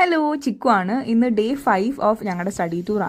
Hello Chikku ആണ്. ഇന്ന് day five of ഞങ്ങളുടെ സ്റ്റഡി ടൂർ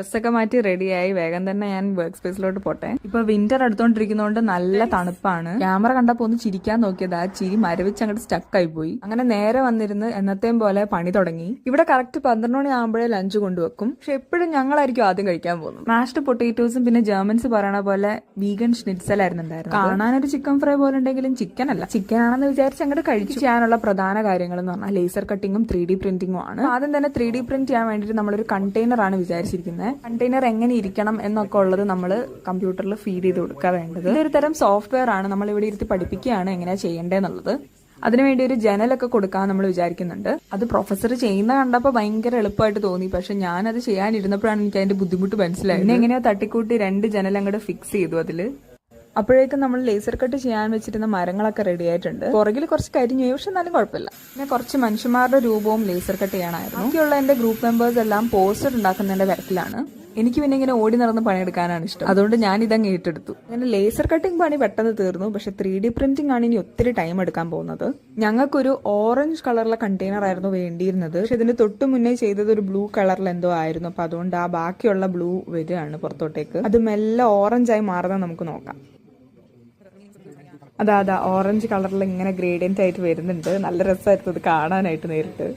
ഡ്രസ്സൊക്കെ മാറ്റി റെഡിയായി. വേഗം തന്നെ ഞാൻ വർക്ക് സ്പേസിലോട്ട് പോട്ടെ. ഇപ്പൊ വിന്റർ അടുത്തോണ്ടിരിക്കുന്നതുകൊണ്ട് നല്ല തണുപ്പാണ്. ക്യാമറ കണ്ടപ്പോ ഒന്ന് ചിരിക്കാൻ നോക്കിയത്. ആ ചിരി മരവിച്ച് അങ്ങോട്ട് സ്റ്റക്ക് ആയി പോയി. അങ്ങനെ നേരെ വന്നിരുന്ന് എന്നത്തെയും പോലെ പണി തുടങ്ങി. ഇവിടെ കറക്റ്റ് പന്ത്രണ്ട് മണി ആകുമ്പോഴേ ലഞ്ച് കൊണ്ടുവെക്കും. പക്ഷെ എപ്പോഴും ഞങ്ങളായിരിക്കും ആദ്യം കഴിക്കാൻ പോകുന്നത്. മാഷ്ഡ് പൊട്ടേറ്റോസും പിന്നെ ജർമൻസ് പറയണ പോലെ വീഗൻ ഷ്നിറ്റ്സലായിരുന്നു ഉണ്ടായിരുന്നത്. കാണാനൊരു ചിക്കൻ ഫ്രൈ പോലെ ഉണ്ടെങ്കിലും ചിക്കൻ അല്ല. ചിക്കൻ ആണെന്ന് വിചാരിച്ച് അങ്ങോട്ട് കഴിച്ചു. ചെയ്യാനുള്ള പ്രധാന കാര്യങ്ങൾ എന്ന് പറഞ്ഞാൽ ലേസർ കട്ടിങ്ങും ത്രീ ഡി പ്രിന്റിങ്ങും ആണ്. ആദ്യം തന്നെ ത്രീ ഡി പ്രിന്റ് ചെയ്യാൻ വേണ്ടിയിട്ട് നമ്മളൊരു കണ്ടെയ്നർ ആണ് വിചാരിച്ചിരിക്കുന്നത് കണ്ടെയ്നർ എങ്ങനെ ഇരിക്കണം എന്നൊക്കെ ഉള്ളത് നമ്മൾ കമ്പ്യൂട്ടറിൽ ഫീഡ് ചെയ്ത് കൊടുക്കുക വേണ്ടത്. ഇതൊരു തരം സോഫ്റ്റ്വെയർ ആണ് നമ്മൾ ഇവിടെ ഇരുത്തി പഠിപ്പിക്കുകയാണ് എങ്ങനെയാ ചെയ്യേണ്ടതെന്നുള്ളത് അതിനുവേണ്ടി ഒരു ജനലൊക്കെ കൊടുക്കാൻ നമ്മൾ വിചാരിക്കുന്നുണ്ട്. അത് പ്രൊഫസർ ചെയ്യുന്ന കണ്ടപ്പോൾ ഭയങ്കര എളുപ്പമായിട്ട് തോന്നി. പക്ഷെ ഞാൻ അത് ചെയ്യാനിരുന്നപ്പോഴാണ് എനിക്ക് അതിന്റെ ബുദ്ധിമുട്ട് മനസ്സിലായത്. എങ്ങനെയാ തട്ടിക്കൂട്ടി രണ്ട് ജനൽ അങ്ങോട്ട് ഫിക്സ് ചെയ്തു അതിൽ. അപ്പോഴേക്കും നമ്മൾ ലേസർ കട്ട് ചെയ്യാൻ വെച്ചിരുന്ന മരങ്ങളൊക്കെ റെഡി ആയിട്ടുണ്ട്. പുറകിൽ കുറച്ച് കരിഞ്ഞു പക്ഷെ എന്നാലും കുഴപ്പമില്ല. പിന്നെ കുറച്ച് മനുഷ്യന്മാരുടെ രൂപവും ലേസർ കട്ട് ചെയ്യാനായിരുന്നു. ബാക്കിയുള്ള എന്റെ ഗ്രൂപ്പ് മെമ്പേഴ്സ് എല്ലാം പോസ്റ്റർ ഉണ്ടാക്കുന്നതിന്റെ തിരക്കിലാണ്. എനിക്ക് പിന്നെ ഇങ്ങനെ ഓടി നടന്ന് പണിയെടുക്കാനാണ് ഇഷ്ടം. അതുകൊണ്ട് ഞാൻ ഇതങ്ങ് ഏറ്റെടുത്തു. അങ്ങനെ ലേസർ കട്ടിംഗ് പണി പെട്ടെന്ന് തീർന്നു. പക്ഷെ ത്രീ ഡി പ്രിന്റിംഗ് ആണ് ഇനി ഒത്തിരി ടൈം എടുക്കാൻ പോകുന്നത്. ഞങ്ങൾക്കൊരു ഓറഞ്ച് കളറിലെ കണ്ടെയ്നർ ആയിരുന്നു വേണ്ടിയിരുന്നത്. പക്ഷെ ഇതിന് തൊട്ട് മുന്നേ ചെയ്തത് ഒരു ബ്ലൂ കളറിൽ എന്തോ ആയിരുന്നു. അപ്പൊ അതുകൊണ്ട് ആ ബാക്കിയുള്ള ബ്ലൂ വരികയാണ് പുറത്തോട്ടേക്ക്. അത് മെല്ലെ ഓറഞ്ചായി മാറുന്നത് നമുക്ക് നോക്കാം. അതാ അതാ ഓറഞ്ച് കളറിൽ ഇങ്ങനെ ഗ്രേഡിയന്റ് ആയിട്ട് വരുന്നുണ്ട്. നല്ല രസമായിരുന്നു ഇത് കാണാനായിട്ട് നേരിട്ട്.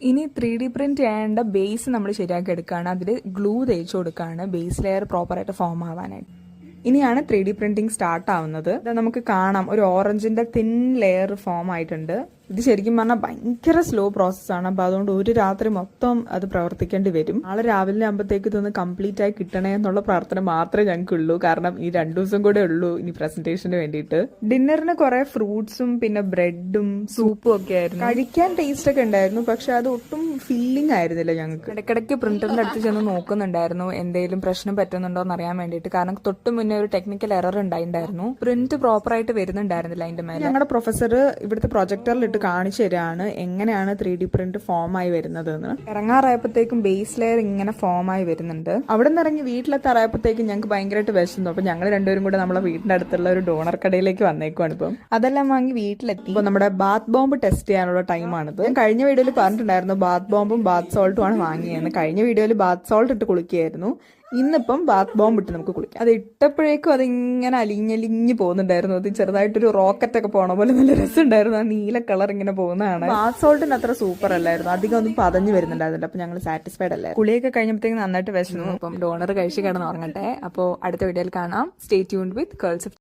ഇനി ത്രീ ഡി പ്രിന്റ് ചെയ്യേണ്ട ബേസ് നമ്മൾ ശരിയാക്കി എടുക്കുകയാണ് അതിൽ ഗ്ലൂ തേച്ച് കൊടുക്കുകയാണ് ബേസ് ലെയർ പ്രോപ്പറായിട്ട് ഫോം ആവാനായിട്ട്. ഇനിയാണ് ത്രീ ഡി പ്രിന്റിംഗ് സ്റ്റാർട്ട് ആവുന്നത്. നമുക്ക് കാണാം. ഒരു ഓറഞ്ചിന്റെ തിൻ ലെയർ ഫോം ആയിട്ടുണ്ട്. ഇത് ശരിക്കും പറഞ്ഞാൽ ഭയങ്കര സ്ലോ പ്രോസസ്സാണ് അപ്പോൾ അതുകൊണ്ട് ഒരു രാത്രി മൊത്തം അത് പ്രവർത്തിക്കേണ്ടി വരും. നാളെ രാവിലെ ആകുമ്പോഴത്തേക്ക് ഇതൊന്ന് കംപ്ലീറ്റ് ആയി കിട്ടണേ എന്നുള്ള പ്രാർത്ഥന മാത്രമേ ഞങ്ങൾക്കുള്ളൂ. കാരണം ഈ രണ്ടു ദിവസം കൂടെ ഉള്ളൂ ഇനി പ്രസന്റേഷന് വേണ്ടിയിട്ട്. ഡിന്നറിന് കുറെ ഫ്രൂട്ട്സും പിന്നെ ബ്രെഡും സൂപ്പും ഒക്കെ ആയിരുന്നു. കഴിക്കാൻ ടേസ്റ്റ് ഒക്കെ ഉണ്ടായിരുന്നു. പക്ഷെ അത് ഒട്ടും ഫീലിംഗ് ആയിരുന്നില്ല ഞങ്ങൾക്ക്. ഇടയ്ക്കിടയ്ക്ക് പ്രിന്ററിന്റെ അടുത്ത് ചെന്ന് നോക്കുന്നുണ്ടായിരുന്നു എന്തെങ്കിലും പ്രശ്നം പറ്റുന്നുണ്ടോ എന്ന് അറിയാൻ വേണ്ടിയിട്ട്. കാരണം തൊട്ട് മുന്നേ ഒരു ടെക്നിക്കൽ എറർ ഉണ്ടായിട്ടുണ്ടായിരുന്നു. പ്രിന്റ് പ്രോപ്പർ ആയിട്ട് വരുന്നുണ്ടായിരുന്നില്ല അതിന്റെ മേലെ. ഞങ്ങളുടെ പ്രൊഫസർ ഇവിടുത്തെ പ്രൊജക്ടറിൽ ഇട്ട് കാണിച്ചു തരാണ്. എങ്ങനെയാണ് ത്രീ ഡി പ്രിന്റ് ഫോം ആയി വരുന്നത് എന്ന് ഇറങ്ങാറായപ്പോഴത്തേക്കും ബേസ് ലെയർ ഇങ്ങനെ ഫോം ആയി വരുന്നുണ്ട്. അവിടെ നിന്ന് ഇറങ്ങി വീട്ടിലെത്താറായപ്പോഴത്തേക്കും ഞങ്ങൾക്ക് ഭയങ്കരമായിട്ട് വിശന്നു അപ്പൊ ഞങ്ങൾ രണ്ടുപേരും കൂടെ നമ്മളെ വീടിന്റെ അടുത്തുള്ള ഒരു ഡോണർ കടയിലേക്ക് വന്നേക്കുവാണ് ഇപ്പം. അതെല്ലാം വാങ്ങി വീട്ടിലെത്തി. ഇപ്പൊ നമ്മുടെ ബാത്ത് ബോംബ് ടെസ്റ്റ് ചെയ്യാനുള്ള ടൈമാണിത് ഞാൻ കഴിഞ്ഞ വീഡിയോയിൽ പറഞ്ഞിട്ടുണ്ടായിരുന്നു ബാത്ത് ബോംബും ബാത്ത് സോൾട്ടും ആണ് വാങ്ങിയത് കഴിഞ്ഞ വീഡിയോയിൽ ബാത്ത് സോൾട്ട് ഇട്ട് കുളിക്കുകയായിരുന്നു. ഇന്നിപ്പം ബാത്ത് ബോംബ് ഇട്ട് നമുക്ക് കുളിക്കാം. അത് ഇട്ടപ്പോഴേക്കും അതിങ്ങനെ അലിഞ്ഞലിഞ്ഞ് പോകുന്നുണ്ടായിരുന്നു. അത് ചെറുതായിട്ടൊരു റോക്കറ്റ് ഒക്കെ പോണ പോലെ നല്ല രസമുണ്ടായിരുന്നു. ആ നീല കളർ ഇങ്ങനെ പോകുന്നതാണ്. ബാത്ത് സോൾട്ടിന് അത്ര സൂപ്പർ അല്ലായിരുന്നു. അധികം ഒന്നും പതഞ്ഞു വരുന്നുണ്ടായിരുന്നില്ല. അപ്പൊ ഞങ്ങൾ സാറ്റിസ്ഫൈഡ് അല്ലേ കുളിയൊക്കെ കഴിഞ്ഞപ്പോഴത്തേക്ക് നന്നായിട്ട് വിശന്നു. അപ്പം ഡോണർ കഴിച്ച് കിടന്ന് ഉറങ്ങട്ടെ അപ്പോൾ അടുത്ത വീഡിയോയിൽ കാണാം. സ്റ്റേ ട്യൂൺഡ് വിത്ത് കേൾസ്